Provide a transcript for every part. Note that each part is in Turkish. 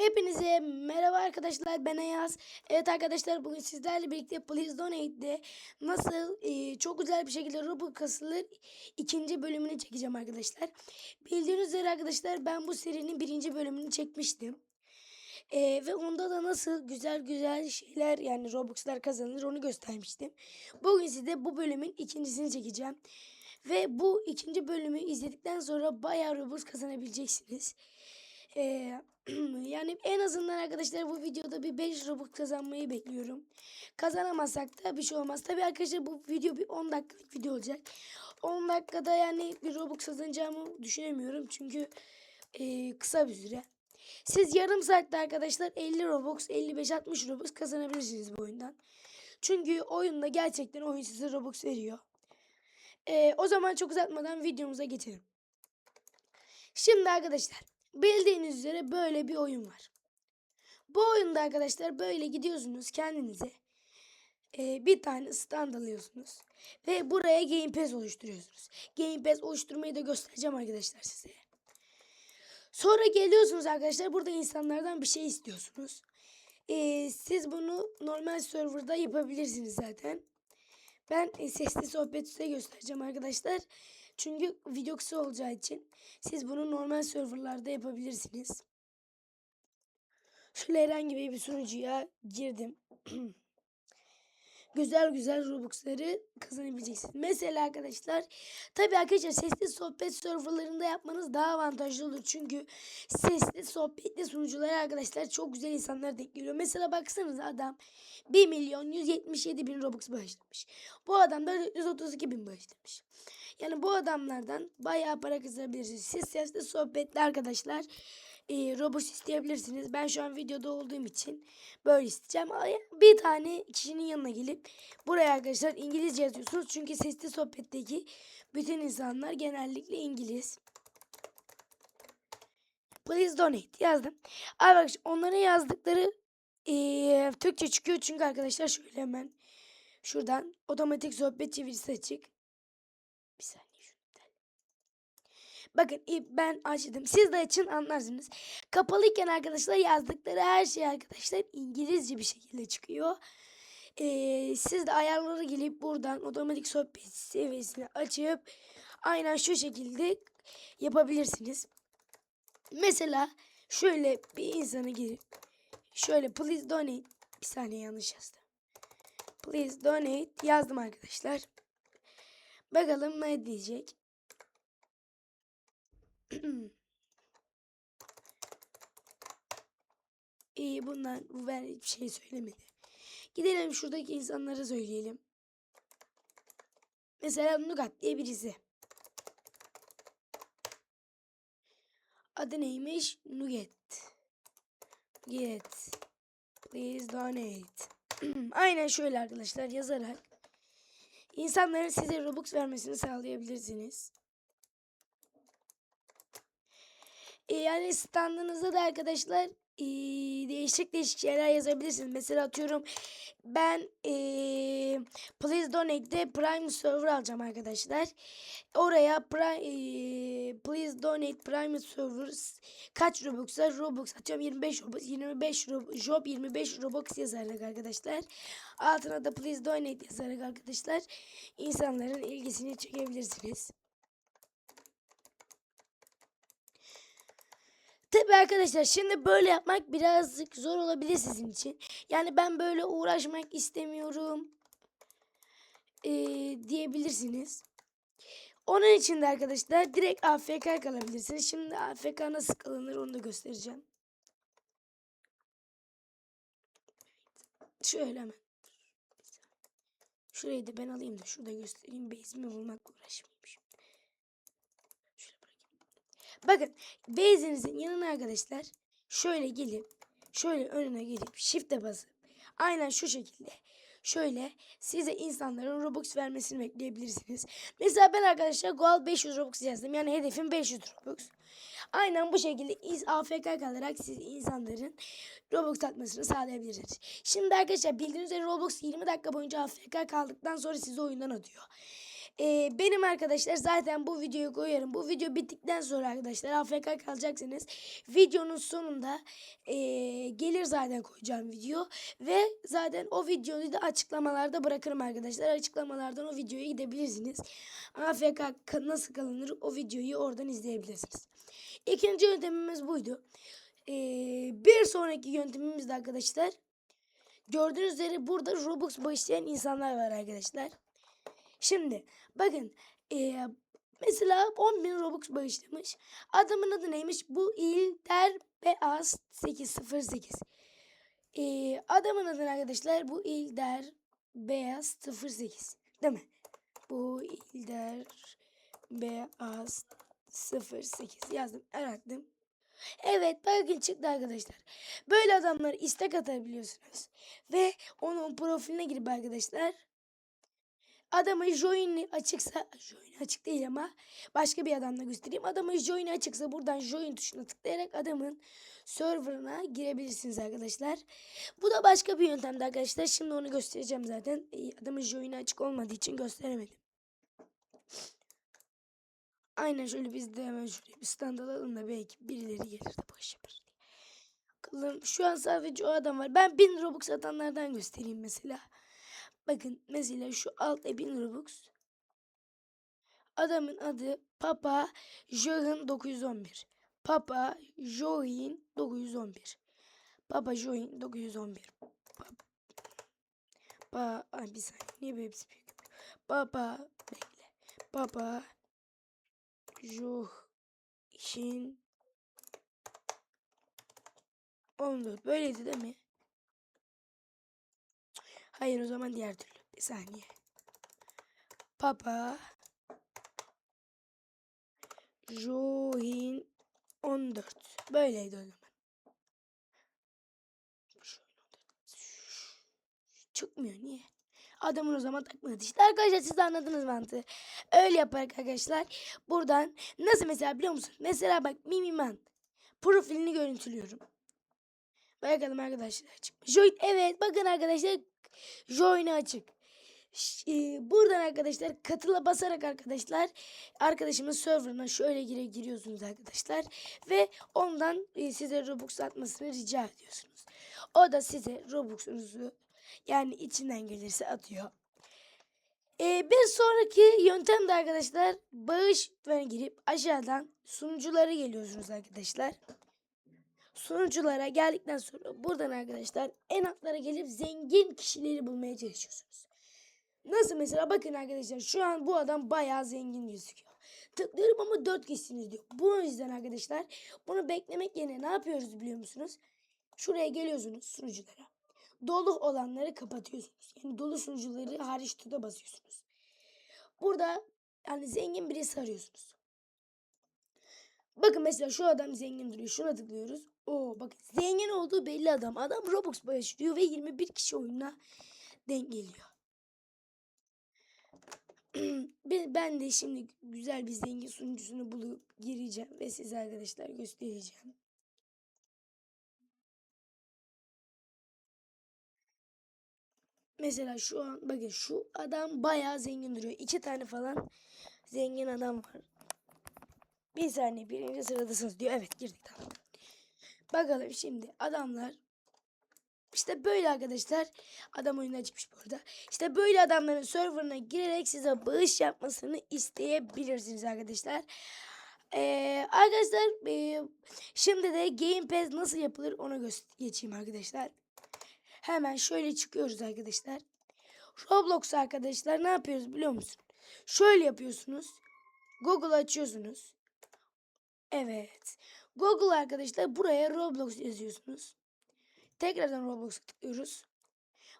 Hepinize merhaba arkadaşlar ben Ayaz. Evet arkadaşlar bugün sizlerle birlikte Please Donate'de nasıl e, çok güzel bir şekilde Robux kasılır ikinci bölümünü çekeceğim arkadaşlar. Bildiğiniz üzere arkadaşlar ben bu serinin birinci bölümünü çekmiştim. E, ve onda da nasıl güzel güzel şeyler yani Robux'lar kazanılır onu göstermiştim. Bugün size bu bölümün ikincisini çekeceğim. Ve bu ikinci bölümü izledikten sonra bayağı Robux kazanabileceksiniz. Ee, yani en azından arkadaşlar bu videoda bir 5 Robux kazanmayı bekliyorum. Kazanamazsak da bir şey olmaz. Tabii arkadaşlar bu video bir 10 dakikalık video olacak. 10 dakikada yani bir Robux kazanacağımı düşünemiyorum. Çünkü e, kısa bir süre. Siz yarım saatte arkadaşlar 50 Robux, 55-60 Robux kazanabilirsiniz bu oyundan. Çünkü oyunda gerçekten oyun size Robux veriyor. Ee, o zaman çok uzatmadan videomuza geçelim. Şimdi arkadaşlar bildiğiniz üzere böyle bir oyun var. Bu oyunda arkadaşlar böyle gidiyorsunuz kendinize. e, bir tane stand alıyorsunuz. Ve buraya Game Pass oluşturuyorsunuz. Game Pass oluşturmayı da göstereceğim arkadaşlar size. Sonra geliyorsunuz arkadaşlar burada insanlardan bir şey istiyorsunuz. E, siz bunu normal serverda yapabilirsiniz zaten. Ben e, sesli sohbet size göstereceğim arkadaşlar. Çünkü video kısa olacağı için siz bunu normal serverlarda yapabilirsiniz. Şöyle herhangi bir sunucuya girdim. güzel güzel Robux'ları kazanabileceksiniz. Mesela arkadaşlar tabii arkadaşlar sesli sohbet serverlarında yapmanız daha avantajlı olur. Çünkü sesli sohbetli sunuculara arkadaşlar çok güzel insanlar denk geliyor. Mesela baksanıza adam 1 milyon 177 bin Robux bağışlamış. Bu adam da 432 bin bağışlamış. Yani bu adamlardan bayağı para kazanabilirsiniz. Siz sesli sohbetli arkadaşlar e, Robux isteyebilirsiniz. Ben şu an videoda olduğum için böyle isteyeceğim. Bir tane kişinin yanına gelip buraya arkadaşlar İngilizce yazıyorsunuz. Çünkü sesli sohbetteki bütün insanlar genellikle İngiliz. Please donate yazdım. Arkadaşlar onların yazdıkları e, Türkçe çıkıyor. Çünkü arkadaşlar şöyle hemen şuradan otomatik sohbet çevirisi açık. Bir saniye şunu iptal. Bakın ben açtım. Siz de açın anlarsınız. Kapalıyken arkadaşlar yazdıkları her şey arkadaşlar İngilizce bir şekilde çıkıyor. Ee, siz de ayarlara gelip buradan otomatik sohbet seviyesini açıp aynen şu şekilde yapabilirsiniz. Mesela şöyle bir insana girip şöyle please donate bir saniye yanlış yazdım. Please donate yazdım arkadaşlar. Bakalım ne diyecek. İyi bunlar bu ben hiçbir şey söylemedi. Gidelim şuradaki insanlara söyleyelim. Mesela Nugat diye birisi. Adı neymiş? Nugget. Nugget. Please donate. Aynen şöyle arkadaşlar yazarak insanların size Robux vermesini sağlayabilirsiniz. E, yani standınızda da arkadaşlar e, değişik değişik şeyler yazabilirsiniz. Mesela atıyorum ben e, Please Donate'de Prime Server alacağım arkadaşlar. Oraya Prime, e, Please Donate Prime Server kaç Robux'a Robux atıyorum 25 Robux 25 Robux Job 25 Robux yazarak arkadaşlar. Altına da Please Donate yazarak arkadaşlar insanların ilgisini çekebilirsiniz. Tabii arkadaşlar şimdi böyle yapmak birazcık zor olabilir sizin için. Yani ben böyle uğraşmak istemiyorum eee, diyebilirsiniz. Onun için de arkadaşlar direkt AFK kalabilirsiniz. Şimdi AFK nasıl kalınır onu da göstereceğim. Şöyle hemen. Şurayı da ben alayım da şurada göstereyim. Base'imi bulmakla uğraşmayayım. Bakın base'inizin yanına arkadaşlar şöyle gelip şöyle önüne gelip shift'e basıp aynen şu şekilde şöyle size insanların Robux vermesini bekleyebilirsiniz. Mesela ben arkadaşlar Goal 500 Robux yazdım. Yani hedefim 500 Robux. Aynen bu şekilde AFK kalarak siz insanların Robux atmasını sağlayabilirsiniz. Şimdi arkadaşlar bildiğiniz üzere Roblox 20 dakika boyunca AFK kaldıktan sonra sizi oyundan atıyor. Ee, benim arkadaşlar zaten bu videoyu koyarım. Bu video bittikten sonra arkadaşlar AFK kalacaksınız. Videonun sonunda ee, gelir zaten koyacağım video. Ve zaten o videoyu da açıklamalarda bırakırım arkadaşlar. Açıklamalardan o videoya gidebilirsiniz. AFK nasıl kalınır o videoyu oradan izleyebilirsiniz. İkinci yöntemimiz buydu. Ee, bir sonraki yöntemimiz de arkadaşlar. Gördüğünüz üzere burada Robux bağışlayan insanlar var arkadaşlar. Şimdi bakın eee, mesela 10.000 Robux bağışlamış. Adamın adı neymiş? Bu İlder Beyaz 808. Eee, adamın adı arkadaşlar bu İlder Beyaz 08. Değil mi? Bu İlder Beyaz 08 yazdım arattım. Evet bakın çıktı arkadaşlar. Böyle adamlar istek atabiliyorsunuz. Ve onun profiline girip arkadaşlar adamın join'i açıksa join açık değil ama başka bir adamla göstereyim. Adamın join'i açıksa buradan join tuşuna tıklayarak adamın serverına girebilirsiniz arkadaşlar. Bu da başka bir yöntemdi arkadaşlar. Şimdi onu göstereceğim zaten. Adamın join'i açık olmadığı için gösteremedim. Aynen şöyle biz de hemen şuraya bir stand alalım da belki birileri gelir de boş yapar diye. Bakalım şu an sadece o adam var. Ben 1000 Robux atanlardan göstereyim mesela. Bakın mesela şu altta 1000 Robux. Adamın adı Papa Johin 911. Papa Johin 911. Papa Johin 911. Papa. Pa Ay bir saniye. Niye böyle hepsi büyük? Papa bekle. Papa Johin 14. Böyleydi değil mi? Hayır o zaman diğer türlü. Bir saniye. Papa Johin 14. Böyleydi o zaman. Johin 14. Çıkmıyor niye? Adamın o zaman takmadı. İşte arkadaşlar siz de anladınız mantığı. Öyle yaparak arkadaşlar buradan nasıl mesela biliyor musun? Mesela bak Mimiman profilini görüntülüyorum. Bakalım arkadaşlar açık. Join evet bakın arkadaşlar join'i açık. E, Buradan arkadaşlar katıla basarak arkadaşlar arkadaşımın serverına şöyle gire giriyorsunuz arkadaşlar ve ondan e, size Robux atmasını rica ediyorsunuz. O da size Robux'unuzu yani içinden gelirse atıyor. E, bir sonraki yöntem de arkadaşlar bağış girip aşağıdan sunuculara geliyorsunuz arkadaşlar. Sunuculara geldikten sonra buradan arkadaşlar en altlara gelip zengin kişileri bulmaya çalışıyorsunuz. Nasıl mesela bakın arkadaşlar şu an bu adam bayağı zengin gözüküyor. Tıklıyorum ama 4 kişisiniz diyor. Bu yüzden arkadaşlar bunu beklemek yerine ne yapıyoruz biliyor musunuz? Şuraya geliyorsunuz sunuculara. Dolu olanları kapatıyorsunuz. Yani dolu sunucuları hariç tuta basıyorsunuz. Burada yani zengin birisi arıyorsunuz. Bakın mesela şu adam zengin duruyor. Şuna tıklıyoruz. Oo bakın zengin olduğu belli adam. Adam Robux başlıyor ve 21 kişi oyununa denk geliyor. Ben de şimdi güzel bir zengin sunucusunu bulup gireceğim ve size arkadaşlar göstereceğim. Mesela şu an bakın şu adam bayağı zengin duruyor. İki tane falan zengin adam var. Bir saniye birinci sıradasınız diyor. Evet girdik tamam. Bakalım şimdi adamlar işte böyle arkadaşlar. Adam oyuna çıkmış bu arada. İşte böyle adamların serverına girerek size bağış yapmasını isteyebilirsiniz arkadaşlar. Ee, arkadaşlar e, şimdi de Game Pass nasıl yapılır göster geçeyim arkadaşlar. Hemen şöyle çıkıyoruz arkadaşlar. Roblox arkadaşlar ne yapıyoruz biliyor musun? Şöyle yapıyorsunuz. Google açıyorsunuz. Evet. Google arkadaşlar buraya Roblox yazıyorsunuz. Tekrardan Roblox'a tıklıyoruz.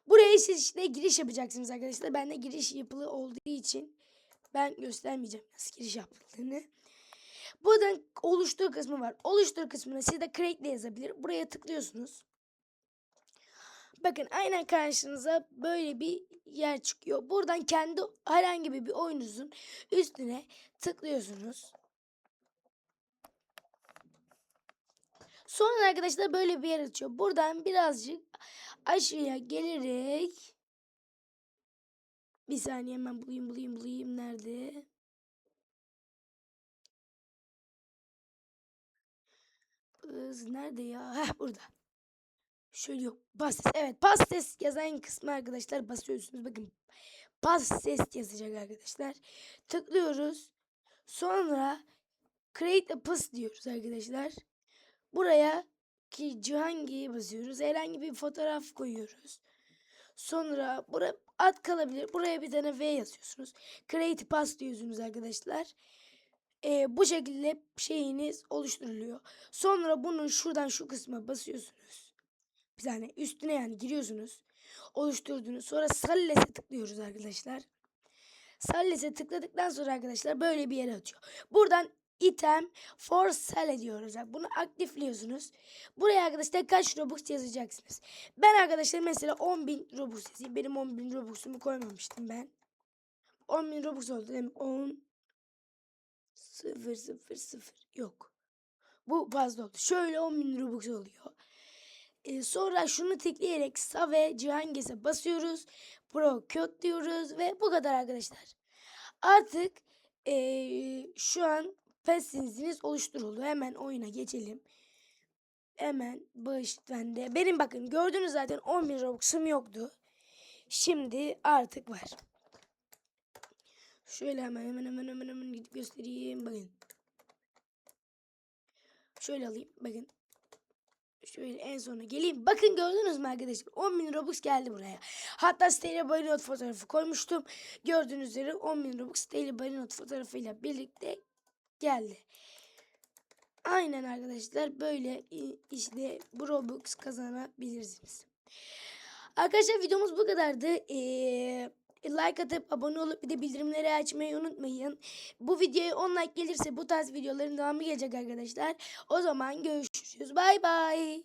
Buraya siz işte giriş yapacaksınız arkadaşlar. Ben de giriş yapılı olduğu için ben göstermeyeceğim nasıl giriş yapıldığını. Buradan oluştur kısmı var. Oluştur kısmına siz de create de yazabilir. Buraya tıklıyorsunuz. Bakın aynen karşınıza böyle bir yer çıkıyor. Buradan kendi herhangi bir oyununuzun üstüne tıklıyorsunuz. Sonra arkadaşlar böyle bir yer açıyor. Buradan birazcık aşağıya gelerek Bir saniye hemen bulayım bulayım bulayım. Nerede? Kız nerede ya? Heh burada. Şöyle yok. Pastes. Evet pastes yazan kısmı arkadaşlar basıyorsunuz. Bakın pastes yazacak arkadaşlar. Tıklıyoruz. Sonra create a post diyoruz arkadaşlar. Buraya ki Cihangir'e basıyoruz. Herhangi bir fotoğraf koyuyoruz. Sonra buraya ad kalabilir. Buraya bir tane V yazıyorsunuz. Create pass diyorsunuz arkadaşlar. Ee, bu şekilde şeyiniz oluşturuluyor. Sonra bunun şuradan şu kısma basıyorsunuz. Bir tane üstüne yani giriyorsunuz. Oluşturduğunuz. Sonra Salles'e tıklıyoruz arkadaşlar. Salles'e tıkladıktan sonra arkadaşlar böyle bir yere atıyor. Buradan item for sale diyoruz. Yani bunu aktifliyorsunuz. Buraya arkadaşlar kaç Robux yazacaksınız. Ben arkadaşlar mesela 10.000 Robux yazayım. Benim 10.000 Robux'umu koymamıştım ben. 10.000 Robux oldu mi? 10 0 0 0 yok. Bu fazla oldu. Şöyle 10.000 Robux oluyor. Ee, sonra şunu tıklayarak SA ve basıyoruz. Pro Code diyoruz ve bu kadar arkadaşlar. Artık ee, şu an PES'iniz oluşturuldu. Hemen oyuna geçelim. Hemen bağış bende. Benim bakın gördünüz zaten 10.000 Robux'um yoktu. Şimdi artık var. Şöyle hemen hemen hemen hemen hemen gidip göstereyim. Bakın. Şöyle alayım. Bakın. Şöyle en sona geleyim. Bakın gördünüz mü arkadaşlar? 10.000 Robux geldi buraya. Hatta Stella Barinot fotoğrafı koymuştum. Gördüğünüz üzere 10.000 Robux Stella Barinot fotoğrafıyla birlikte geldi. Aynen arkadaşlar böyle işte bu Robux kazanabilirsiniz. Arkadaşlar videomuz bu kadardı. Ee, like atıp abone olup bir de bildirimleri açmayı unutmayın. Bu videoya 10 like gelirse bu tarz videoların devamı gelecek arkadaşlar. O zaman görüşürüz. Bay bay.